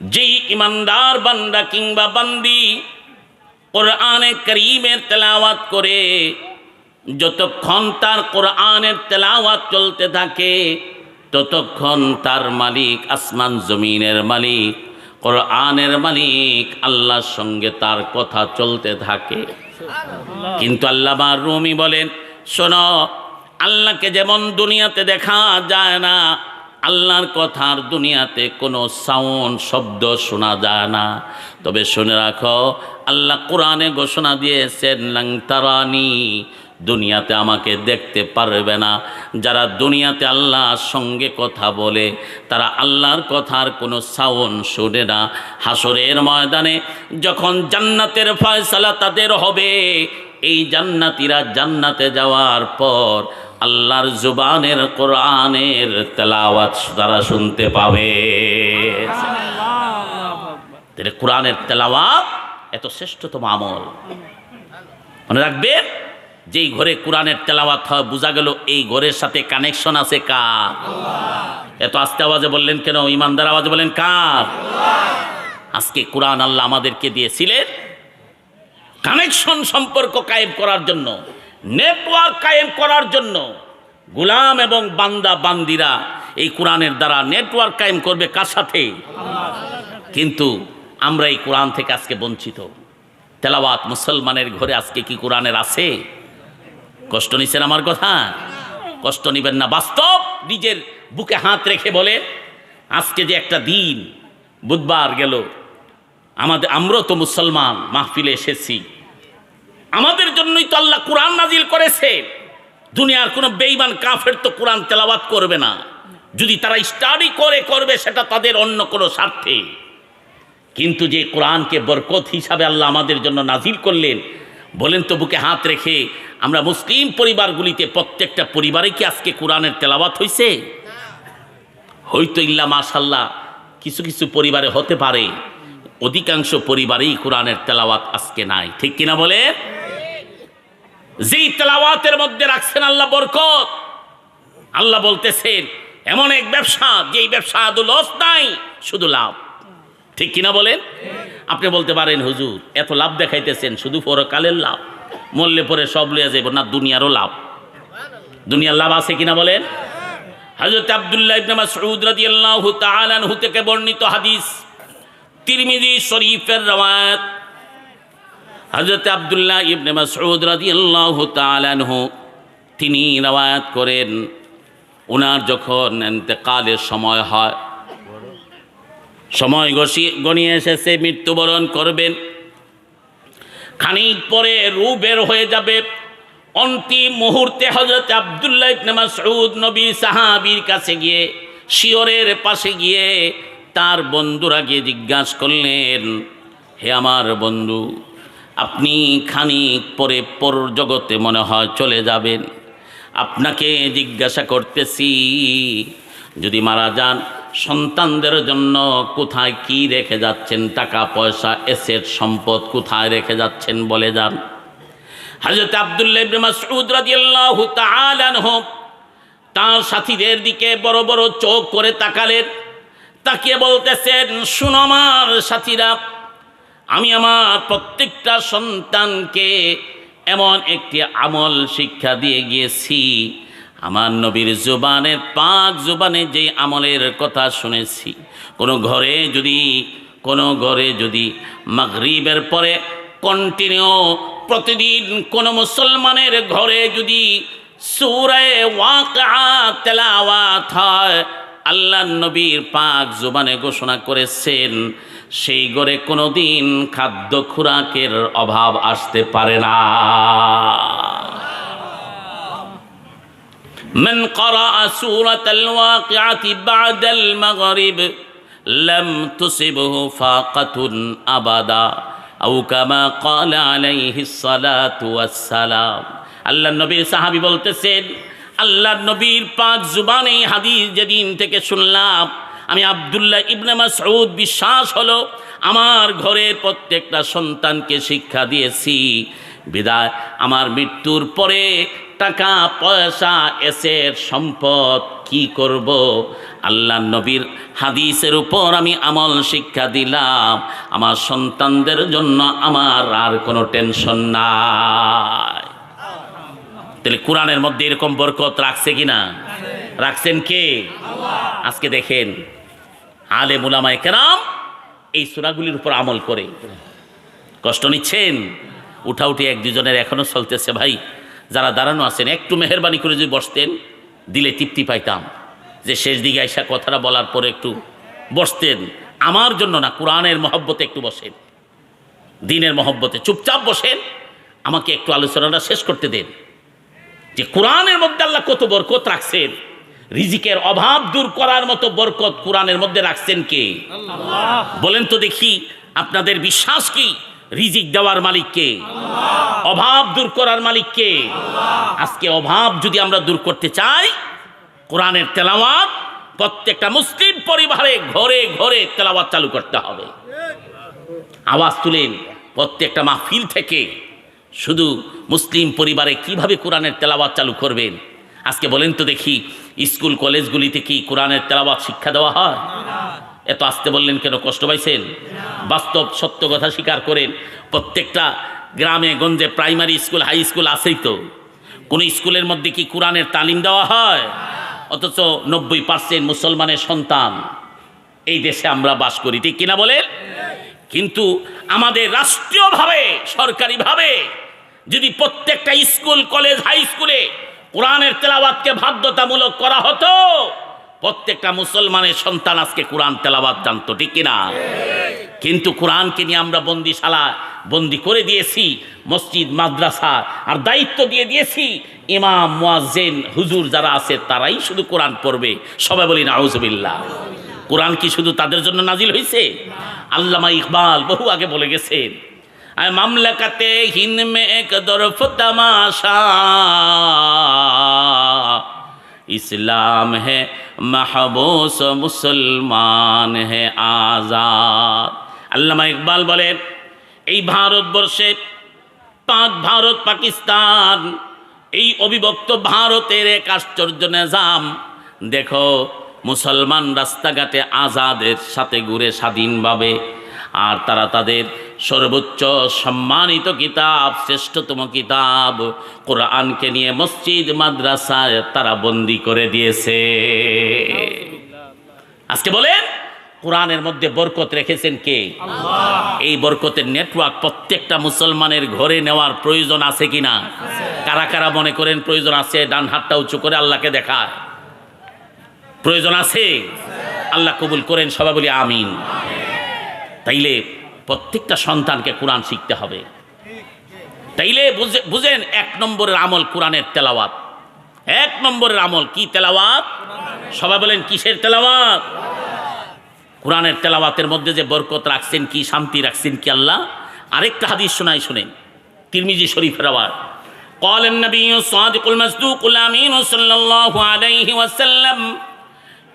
যেই ইমানদার বান্দা কিংবা বান্দি কোরআনে করিমের তেলাওয়াত করে যতক্ষণ তার কোরআনের তেলাওয়াত চলতে থাকে ততক্ষণ তার মালিক আসমান জমিনের মালিক কোরআনের মালিক আল্লাহর সঙ্গে তার কথা চলতে থাকে। কিন্তু আল্লাহ বা রুমি বলেন শোনো আল্লাহকে যেমন দুনিয়াতে দেখা যায় না আল্লাহর কথার দুনিয়াতে কোনো সাউন্ড, শব্দ শোনা যায় না। তবে শুনে রাখো, আল্লাহ কোরআনে ঘোষণা দিয়েছেন, লাং তারানি, দুনিয়াতে আমাকে দেখতে পারবে না। যারা দুনিয়াতে আল্লাহর সঙ্গে কথা বলে, তারা আল্লাহর কথার কোনো সাউন্ড শোনে না। হাসরের ময়দানে যখন জান্নাতের ফয়সালা তাদের হবে, এই জান্নাতিরা জান্নাতে যাওয়ার পর আল্লাহর জুবানের কোরআনের তেলাওয়াত তারা শুনতে পাবে। কোরআনের তেলাওয়াত এত শ্রেষ্ঠতম আমল। মনে রাখবেন, যেই ঘরে কোরআনের তেলাওয়াত হয়, বোঝা গেল এই ঘরের সাথে কানেকশন আছে কার? এত আস্তে আওয়াজে বললেন কেন? ইমানদার আওয়াজে বললেন কার? আজকে কোরআন আল্লাহ আমাদেরকে দিয়েছিলেন কানেকশন সম্পর্ক কায়েম করার জন্য। নেটওয়ার্ক কায়েম করার জন্য গুলাম এবং বান্দা বান্দিরা এই কোরআনের দ্বারা নেটওয়ার্ক কায়েম করবে কার সাথে? কিন্তু আমরা এই কোরআন থেকে আজকে বঞ্চিত। তেলাওয়াত মুসলমানের ঘরে আজকে কি কোরআনের আছে? কষ্ট নিছেন আমার কথা? কষ্ট নিবেন না। বাস্তব নিজের বুকে হাত রেখে বলে, আজকে যে একটা দিন, বুধবার গেল। আমাদের, আমরাও তো মুসলমান, মাহফিলে এসেছি। আমাদের জন্যই তো আল্লাহ কোরআন নাজিল করেছে। দুনিয়ার কোনো বেইমান কাফের তো কোরআন তেলাওয়াত করবে না। যদি তারা স্টাডি করে করবে, সেটা তাদের অন্য কোনো স্বার্থে। কিন্তু যে কোরআনকে বরকত হিসাবে আল্লাহ আমাদের জন্য নাজিল করলেন, বলেন তো বুকে হাত রেখে, আমরা মুসলিম পরিবারগুলিতে প্রত্যেকটা পরিবারে কি আজকে কোরআনের তেলাওয়াত হয়েছে হয়তো ইল্লা মাশাল্লাহ কিছু কিছু পরিবারে হতে পারে, অধিকাংশ পরিবারেই কোরআনের তেলাওয়াত আজকে নাই। ঠিক কিনা বলে যেই তেলাওয়াতের মধ্যে রাখছেন আল্লাহ বরকত। আল্লাহ বলতেছেন, এমন এক ব্যবসা, যেই ব্যবসা আদৌ লস নাই, শুধু লাভ। ঠিক কিনা বলেন? আপনি বলতে পারেন, হুজুর, এত লাভ দেখাইতেছেন, শুধু পরকালের লাভ। মরলে পরে সব লইয়া যাব না, দুনিয়ারও লাভ। দুনিয়ার লাভ আছে কিনা বলেন? হযরত আব্দুল্লাহ বর্ণিত হাদিস। তিরমিজি শরীফের রওয়ায়াত। হযরত আব্দুল্লাহ ইবনে মাসউদ রাদিয়াল্লাহু তাআলা আনহু, তিনি রওয়ায়াত করেন ওনার যখন ইন্তেকালের সময় হয়, সময় গসি, গনিয়ে এসেছে, মৃত্যুবরণ করবেন, খানিক পরে রু বের হয়ে যাবে, অন্তিম মুহূর্তে হজরত আবদুল্লাহ ইবনে মাসউদ নবী সাহাবীর কাছে গিয়ে শিওরের পাশে গিয়ে তার বন্ধুরা গিয়ে জিজ্ঞাসা করলেন, হে আমার বন্ধু আপনি খানিক পরে পর জগতে মনে হয় চলে যাবেন। আপনাকে জিজ্ঞাসা করতেছি, যদি মারা যান, সন্তানদের জন্য কোথায় কি রেখে যাচ্ছেন? টাকা, পয়সা এসেট সম্পদ কোথায় রেখে যাচ্ছেন বলে যান। হজরত আবদুল্লাহ তার সাথীদের দিকে বড় বড় চোখ করে তাকালেন। তাকিয়ে বলতেছেন, শুনো আমার সাথীরা আমি আমার প্রত্যেকটা সন্তানকে এমন একটি আমল শিক্ষা দিয়ে গিয়েছি। আমার নবীর জুবানের পাক জুবানে যে আমলের কথা শুনেছি, কোনো ঘরে যদি, কোনো ঘরে যদি মাগরিবের পরে কন্টিনিউ প্রতিদিন কোনো মুসলমানের ঘরে যদি সুরায় ওয়াকা তেলাওয়াত হয় আল্লাহ নবীর পাক জুবানে ঘোষণা করেছেন সেই ঘরে কোনো দিন খাদ্য খুরাকের অভাব আসতে পারে না من قرأ سورة الواقعة بعد المغرب لم تصبه فاقة أبدا أو كما قال عليه الصلاة والسلام আল্লাহ নবীর সাহাবি বলতেছেন আল্লাহ নবীর পাক জুবানে হাদিস যেদিন থেকে শুনলাম, আমি আবদুল্লাহ ইবনে মাসউদ বিশ্বাস হলো, আমার ঘরের প্রত্যেকটা সন্তানকে শিক্ষা দিয়েছি, বিদায়, আমার মৃত্যুর পরে টাকা, পয়সা, এসের সম্পদ কি করব? আল্লাহ নবীর হাদিসের উপর আমি আমল শিক্ষা দিলাম, আমার সন্তানদের জন্য আমার আর কোনো টেনশন নাই। তাহলে কোরআনের মধ্যে এরকম বরকত রাখছে কিনা? রাখছেন কে? আজকে দেখেন আলে মুলামায় কেরাম এই সুরাগুলির উপর আমল করে। কষ্ট নিচ্ছেন? উঠাউঠি এক দুজনের এখনও চলতেছে ভাই। যারা দাঁড়ানো আছেন একটু মেহরবানি করে যদি বসতেন দিলে তৃপ্তি পাইতাম। যে শেষ দিকে আইসা কথাটা বলার পরে একটু বসতেন। আমার জন্য না কোরআনের মহব্বতে একটু বসেন। দিনের মহব্বতে চুপচাপ বসেন। আমাকে একটু আলোচনাটা শেষ করতে দেন। যে কোরআনের মধ্যে আল্লাহ কত বরকত রাখছেন? রিজিকের অভাব দূর করার মতো বরকত কোরআনের মধ্যে রাখছেন কে? বলেন তো দেখি আপনাদের বিশ্বাস কি? রিজিক দেওয়ার মালিক কে? অভাব দূর করার মালিক কে? আজকে অভাব যদি আমরা দূর করতে চাই কোরআনের তেলাওয়াত প্রত্যেকটা মুসলিম পরিবারে ঘরে ঘরে তেলাওয়াত চালু করতে হবে। আওয়াজ তুলেন প্রত্যেকটা মাহফিল থেকে শুধু মুসলিম পরিবারে কীভাবে কোরআনের তেলাওয়াত চালু করবেন? আজকে বলেন তো দেখি, স্কুল কলেজগুলিতে কি কোরআনের তেলাওয়াত শিক্ষা দেওয়া হয়? এত আসতে বললেন, কেন কষ্ট পাইছেন? বাস্তব সত্য কথা স্বীকার করেন, প্রত্যেকটা গ্রামে, গঞ্জে, প্রাইমারি স্কুল, হাই স্কুল আছেই তো। কোনো স্কুলের মধ্যে কি কোরআনের তালিম দেওয়া হয়? অথচ নব্বই পার্সেন্ট মুসলমানের সন্তান এই দেশে আমরা বাস করি, ঠিক কিনা বলেন? কিন্তু আমাদের রাষ্ট্রীয়ভাবে, সরকারিভাবে যদি প্রত্যেকটা স্কুল, কলেজ, হাই স্কুলে কোরআনের তেলাওয়াতকে বাধ্যতামূলক করা হতো, প্রত্যেকটা মুসলমানের সন্তান আজকে কোরআন তেলাওয়াত জানতো, ঠিক কিনা? কিন্তু কোরআনকে নিয়ে আমরা বন্দিশালা, বন্দি করে দিয়েছি, মসজিদ, মাদ্রাসা আর দায়িত্ব দিয়ে দিয়েছি। ইমাম, মুয়াজ্জিন, হুজুর যারা আছে তারাই শুধু কোরআন পড়বে। সবাই বলি না আউজবিল্লাহ কোরআন কি শুধু তাদের জন্য নাজিল হয়েছে আল্লামা ইকবাল বহু আগে বলে গেছেন মামলাকাতে হিন মে এক দরফ তামাশা। ইসলাম হে মাহবুস মুসলমান হে আজাদ। আল্লামা ইকবাল বলেন এই ভারতবর্ষে পাক ভারত পাকিস্তান, এই অবিভক্ত ভারতের এক আশ্চর্য নিজাম। দেখো মুসলমান রাস্তাঘাটে আজাদের সাথে ঘুরে স্বাধীনভাবে আর তারা তাদের সর্বোচ্চ সম্মানিত কিতাব শ্রেষ্ঠতম কিতাব কোরআনকে নিয়ে মসজিদ মাদ্রাসায় তারা বন্দি করে দিয়েছে। আজকে বলেন কোরআনের মধ্যে বরকত রেখেছেন কে? এই বরকতের নেটওয়ার্ক প্রত্যেকটা মুসলমানের ঘরে নেওয়ার প্রয়োজন আছে কিনা? কারা কারা মনে করেন প্রয়োজন আছে? ডান হাতটা উঁচু করে আল্লাহকে দেখায়। প্রয়োজন আছে আল্লাহ কবুল করেন সবাই বলি আমিন তাইলে প্রত্যেকটা সন্তানকে কোরআন শিখতে হবে তাইলে বুঝে- বুঝেন এক নম্বরের আমল কোরআনের তেলাওয়াত এক নম্বরের আমল কি তেলাওয়াত সবাই বলেন কিসের তেলাওয়াত কোরআনের তেলাওয়াতের মধ্যে যে বরকত রাখছেন কি শান্তি রাখছেন কি আল্লাহ আরেকটা হাদিস শোনাই শুনেন তিরমিজি শরীফের আবার قال النبي الصادق المصدوق الأمين صلى الله عليه وسلم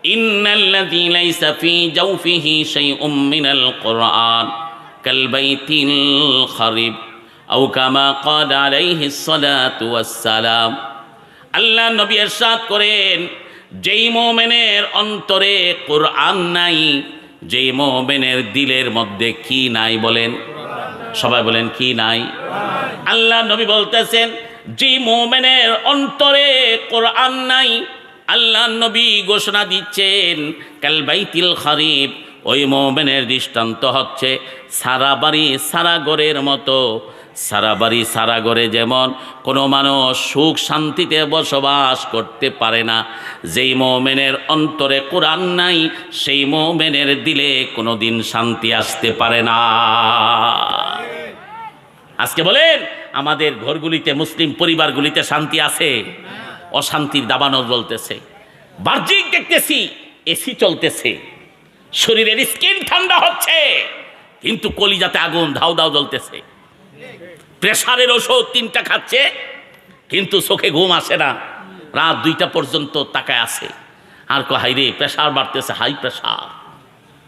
إن الذي ليس في جوفه شيء من القرآن كالبيت الخرب أو كما قال عليه الصلاة والسلام আল্লাহ নবী এরশাদ করেন যেই মোমেনের অন্তরে কোরআন নাই যেই মোমেনের দিলের মধ্যে কি নাই বলেন সবাই বলেন কি নাই আল্লাহ নবী বলতেছেন যে মোমেনের অন্তরে কোরআন নাই আল্লাহ নবী ঘোষণা দিচ্ছেন, কাল বাইতিল খরিফ ওই মোমেনের দৃষ্টান্ত হচ্ছে সারা বাড়ি সারা গড়ের মতো। সারা বাড়ি সারা গড়ে যেমন কোনো মানুষ সুখ শান্তিতে বসবাস করতে পারে না, যেই মোমেনের অন্তরে কোরআন নাই, সেই মোমেনের দিলে কোনো দিন শান্তি আসতে পারে না। আজকে বলেন, আমাদের ঘরগুলিতে মুসলিম পরিবারগুলিতে শান্তি আছে? অশান্তির দাবানো জ্বলতেছে। বাহ্যিক দেখতেছি এসি চলতেছে। শরীরের স্কিন ঠান্ডা হচ্ছে কিন্তু কলিজাতে আগুন ধাউ ধাউ জ্বলতেছে। প্রেশারের ওষুধ তিনটা খাচ্ছে কিন্তু চোখে ঘুম আসে না। রাত দুইটা পর্যন্ত তাকায় আছে। আর কো হাই রে প্রেশার বাড়তেছে হাই প্রেশার।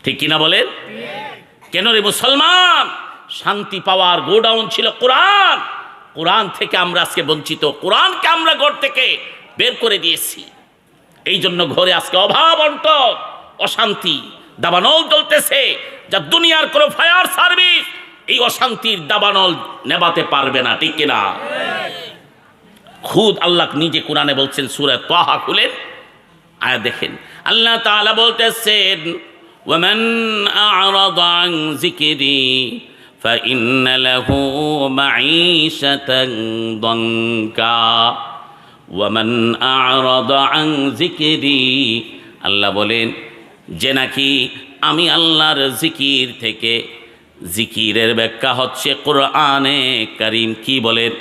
ঠিক কিনা বলেন? কেন রে মুসলমান? শান্তি পাওয়ার গোডাউন ছিল কোরআন। কোরআন থেকে আমরা আজকে বঞ্চিত। কোরআনকে আমরা ঘর থেকে বের করে দিয়েছি। এই জন্য ঘরে আজকে অভাব, অন্তর, অশান্তি, দাবানল চলতেছে, যা দুনিয়ার কোনো ফায়ার সার্ভিস এই অশান্তির দাবানল নেবাতে পারবে না, ঠিক না খুদ আল্লাহ নিজে কোরআনে বলছেন, সুরে তাহা খুলেন আয়া দেখেন। আল্লাহ তাআলা বলতেছেন ওয়ামান আ'রাদা فإن له معيشة ضنكا ومن أعرض عن ذكري আল্লাহ বলেন যে নাকি আমি আল্লাহর জিকির থেকে জিকিরের ব্যাখ্যা হচ্ছে কোরআনে করিম কি বলেন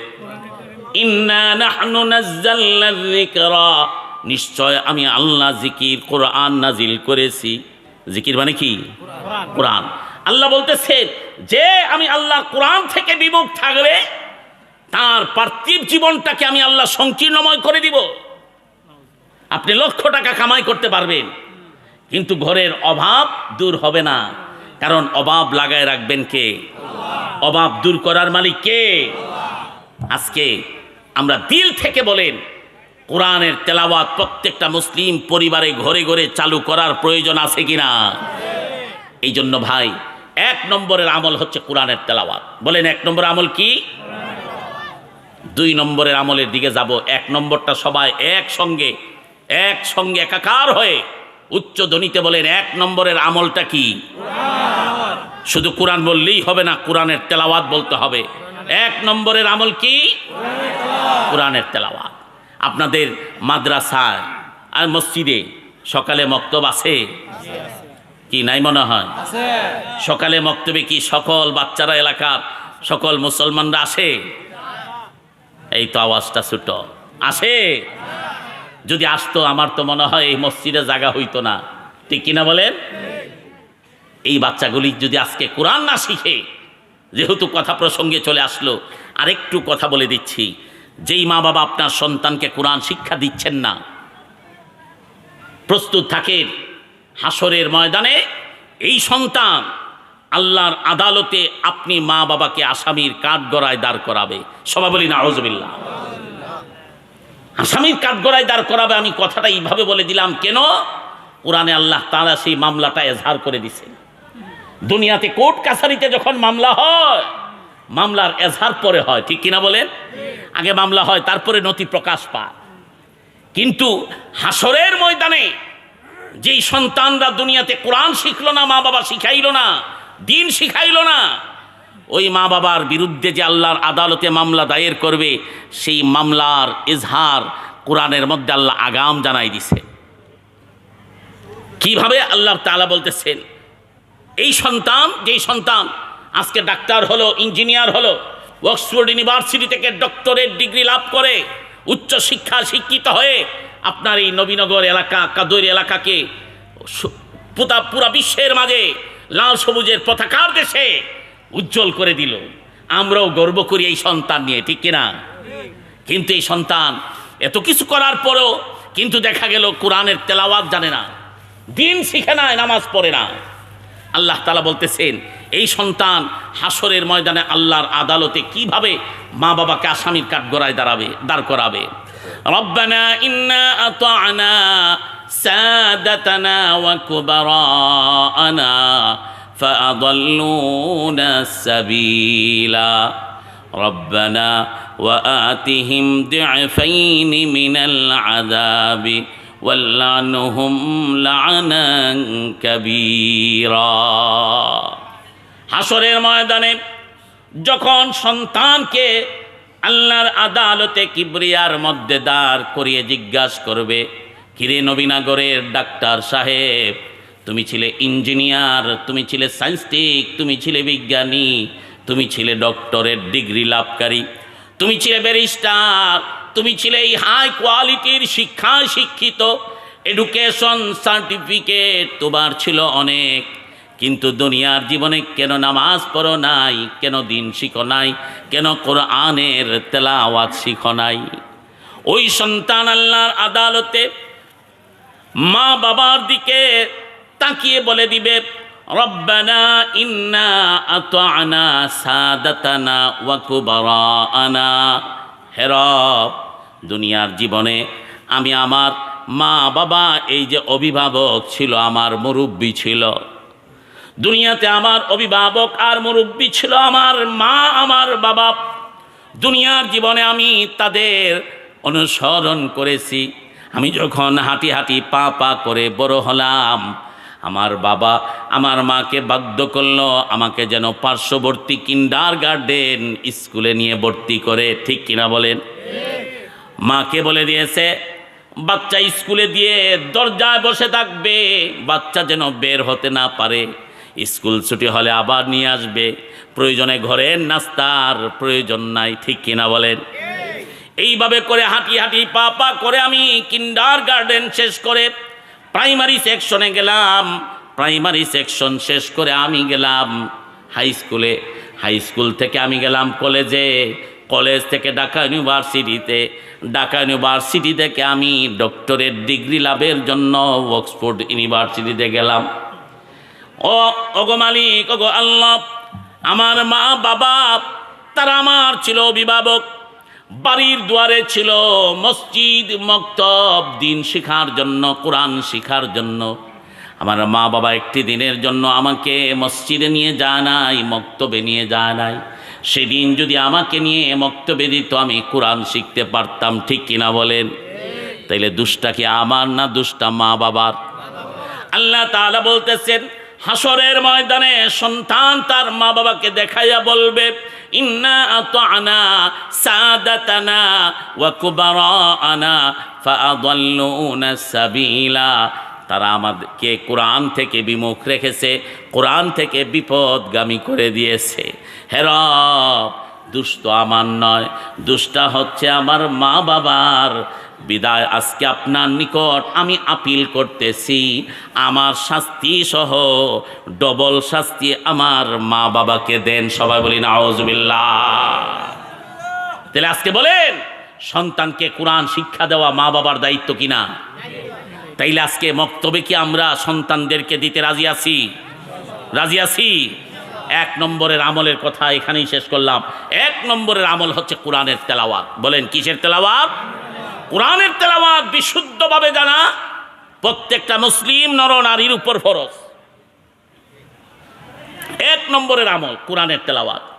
ইন্না নাহনু নাজ্জালনা যিকরা নিশ্চয় আমি আল্লাহ জিকির কোরআন নাজিল করেছি জিকির মানে কি কোরআন আল্লাহ বলতেছেন যে আমি আল্লাহ কোরআন থেকে বিমুখ থাকবে, তার পার্থিব জীবনটাকে আমি আল্লাহ সংকীর্ণময় করে দিব। আপনি লক্ষ টাকা কামাই করতে পারবেন, কিন্তু ঘরের অভাব দূর হবে না। কারণ অভাব লাগায় রাখবেন কে? অভাব দূর করার মালিক কে? আজকে আমরা দিল থেকে বলেন, কোরআনের তেলাওয়াত প্রত্যেকটা মুসলিম পরিবারে ঘরে ঘরে চালু করার প্রয়োজন আছে কিনা? এই জন্য ভাই এক নম্বরের আমল হচ্ছে কোরআনের তেলাওয়াত। বলেন এক নম্বর আমল কি? দুই নম্বরের আমলের দিকে যাব। এক নম্বরটা সবাই একসঙ্গে একসঙ্গে একাকার হয়ে উচ্চ ধ্বনিতে বলেন এক নম্বরের আমলটা কি? শুধু কোরআন বললেই হবে না, কোরআনের তেলাওয়াত বলতে হবে। এক নম্বরের আমল কি? কোরআনের তেলাওয়াত। আপনাদের মাদ্রাসায় আর মসজিদে সকালে মক্তব আছে? কি নাই মনে হয়? সকালে মক্তবে কি সকল বাচ্চারা এলাকার সকল মুসলমানরা আসে? এই তো আওয়াজটা ছোট। আসে? যদি আসতো আমার তো মনে হয় এই মসজিদে জায়গা হইতো না। ঠিক কিনা বলেন? এই বাচ্চাগুলি যদি আজকে কোরআন না শিখে যেহেতু কথা প্রসঙ্গে চলে আসলো আরেকটু কথা বলে দিচ্ছি। যেই মা বাবা আপনার সন্তানকে কোরআন শিক্ষা দিচ্ছেন না প্রস্তুত থাকেন। হাসরের ময়দানে এই সন্তান আল্লাহর আদালতে আপনি মা বাবাকে আসামির কাঠগড়ায় দাঁড় করাবে। সবাই বলি না আউজবিল্লা আসামির কাঠগড়ায় দাঁড় করাবে, আমি কথাটা এইভাবে বলে দিলাম, কেন? কোরআনে আল্লাহ তারা সেই মামলাটা এজহার করে দিছে। দুনিয়াতে কোর্ট কাছারিতে যখন মামলা হয়, মামলার এজহার পরে হয়, ঠিক কিনা বলেন? আগে মামলা হয়, তারপরে নথি প্রকাশ পায়। কিন্তু হাসরের ময়দানে যেই সন্তানরা দুনিয়াতে কোরআন শিখলো না, মা বাবা শিখাইলো না, দিন শিখাইলো না, ওই মা বাবার বিরুদ্ধে যে আল্লাহর আদালতে মামলা দায়ের করবে, সেই মামলার এজহার কোরআনের মধ্যে আল্লাহ আগাম জানাই দিছে। কীভাবে আল্লাহ তাআলা বলতেছেন, এই সন্তান, যেই সন্তান আজকে ডাক্তার হলো, ইঞ্জিনিয়ার হলো, অক্সফোর্ড ইউনিভার্সিটি থেকে ডক্টরেট ডিগ্রি লাভ করে উচ্চ শিক্ষা শিক্ষিত হয়ে আপনার এই নবীনগর এলাকা, কাদুর এলাকাকে পুতা পুরা বিশ্বের মাঝে লাল সবুজের পতাকার দেশে উজ্জ্বল করে দিল। আমরাও গর্ব করি এই সন্তান নিয়ে, ঠিক কিনা? কিন্তু এই সন্তান এত কিছু করার পরেও কিন্তু দেখা গেল কোরআনের তেলাওয়াত জানে না, দিন শিখে না, নামাজ পড়ে না। আল্লাহ তালা বলতেছেন, এই সন্তান হাসরের ময়দানে আল্লাহর আদালতে কীভাবে মা বাবাকে আসামির কাঠগড়ায় দাঁড়াবে দাঁড় করাবে? রব্বানা ইন্না আতানা সাদাতানা ওয়া কুবারানা فأضلونا السبيلا ربنا وآتهم ضعفين من العذاب والعنهم لعنا كبيرا হাসরের ময়দানে যখন সন্তানকে আল্লাহর আদালতে কিবরিয়ার মধ্যে দাঁড় করিয়ে জিজ্ঞাসা করবে, কিরে নবীনগরের ডাক্তার সাহেব, তুমি ছিলে ইঞ্জিনিয়ার, তুমি ছিলে সায়েন্সটিক তুমি ছিলে বিজ্ঞানী, তুমি ছিলে ডক্টরের ডিগ্রি লাভকারী, তুমি ছিলে ব্যারিস্টার, তুমি ছিলে এই হাই কোয়ালিটির শিক্ষা শিক্ষিত এডুকেশন সার্টিফিকেট তোমার ছিল অনেক। কিন্তু দুনিয়ার জীবনে কেন নামাজ পড়ো নাই? কেন দিন শিখো নাই? কেন কোরআনের তেলাওয়াত শিখো নাই? ওই সন্তান আল্লাহর আদালতে মা বাবার দিকে তাকিয়ে বলে দিবে, রব্বানা ইন্না আতানা সাদাতানা ওয়াকুবারানা হে দুনিয়ার জীবনে আমি আমার মা বাবা এই যে অভিভাবক ছিল, আমার মুরব্বী ছিল। দুনিয়াতে আমার অভিভাবক আর মুরব্বী ছিল আমার মা, আমার বাবা। দুনিয়ার জীবনে আমি তাদের অনুসরণ করেছি। আমি যখন হাঁটি হাঁটি পা পা করে বড় হলাম, আমার বাবা আমার মাকে বাধ্য করল আমাকে যেন পার্শ্ববর্তী কিন্ডার গার্ডেন স্কুলে নিয়ে ভর্তি করে। ঠিক কিনা বলেন? মাকে বলে দিয়েছে, বাচ্চা স্কুলে দিয়ে দরজায় বসে থাকবে, বাচ্চা যেন বের হতে না পারে। স্কুল ছুটি হলে আবার নিয়ে আসবে। প্রয়োজনে ঘরের নাস্তার প্রয়োজন নাই, ঠিক কিনা বলেন? এইভাবে করে হাঁটি হাঁটি পা পা করে আমি কিন্ডার গার্ডেন শেষ করে প্রাইমারি সেকশনে গেলাম। প্রাইমারি সেকশন শেষ করে আমি গেলাম হাই স্কুলে। হাই স্কুল থেকে আমি গেলাম কলেজে। কলেজ থেকে ঢাকা ইউনিভার্সিটিতে। ঢাকা ইউনিভার্সিটি থেকে আমি ডক্টরেট ডিগ্রি লাভের জন্য অক্সফোর্ড ইউনিভার্সিটিতে গেলাম। ওগো মালিক, ওগো আল্লাহ, আমার মা, বাবা, তারা আমার ছিল অভিভাবক। বাড়ির দুয়ারে ছিল মসজিদ, মক্তব, দিন শেখার জন্য, কোরআন শেখার জন্য। আমার মা বাবা একটি দিনের জন্য আমাকে মসজিদে নিয়ে যায় নাই, মক্তবে নিয়ে যায় নাই। সেদিন যদি আমাকে নিয়ে মক্তবে দিত, আমি কোরআন শিখতে পারতাম, ঠিক কিনা বলেন? তাইলে দুষ্টা কি আমার না দুষ্টা মা বাবার? আল্লাহ তাআলা বলতেছেন হাসরের ময়দানে সন্তান তার মা বাবাকে দেখাইয়া বলবে, ইন্না আতানা সাদাতানা ওয়া কুবারানা ফাআদাল্লুনা সাবিলা। তারা আমাদেরকে কোরআন থেকে বিমুখ রেখেছে, কোরআন থেকে বিপদগামী করে দিয়েছে। হেরব দুষ্ট আমার নয়, দুষ্টা হচ্ছে আমার মা বাবার বিদায়, আজকে আপনার নিকট আমি আপিল করতেছি। আমার শাস্তি সহ ডবল শাস্তি আমার মা বাবাকে দেন। সবাই বলি না তাহলে আজকে বলেন, সন্তানকে কোরআন শিক্ষা দেওয়া মা বাবার দায়িত্ব কিনা? তাইলে আজকে মক্তবে কি আমরা সন্তানদেরকে দিতে রাজি আছি? রাজি আছি? এক নম্বরের আমলের কথা এখানেই শেষ করলাম। এক নম্বরের আমল হচ্ছে কোরআনের তেলাওয়াত। বলেন, কিসের তেলাওয়াত? কোরআনের তেলাওয়াত বিশুদ্ধভাবে জানা প্রত্যেকটা মুসলিম নর নারীর উপর ফরজ। এক নম্বরের আমল কোরআনের তেলাওয়াত।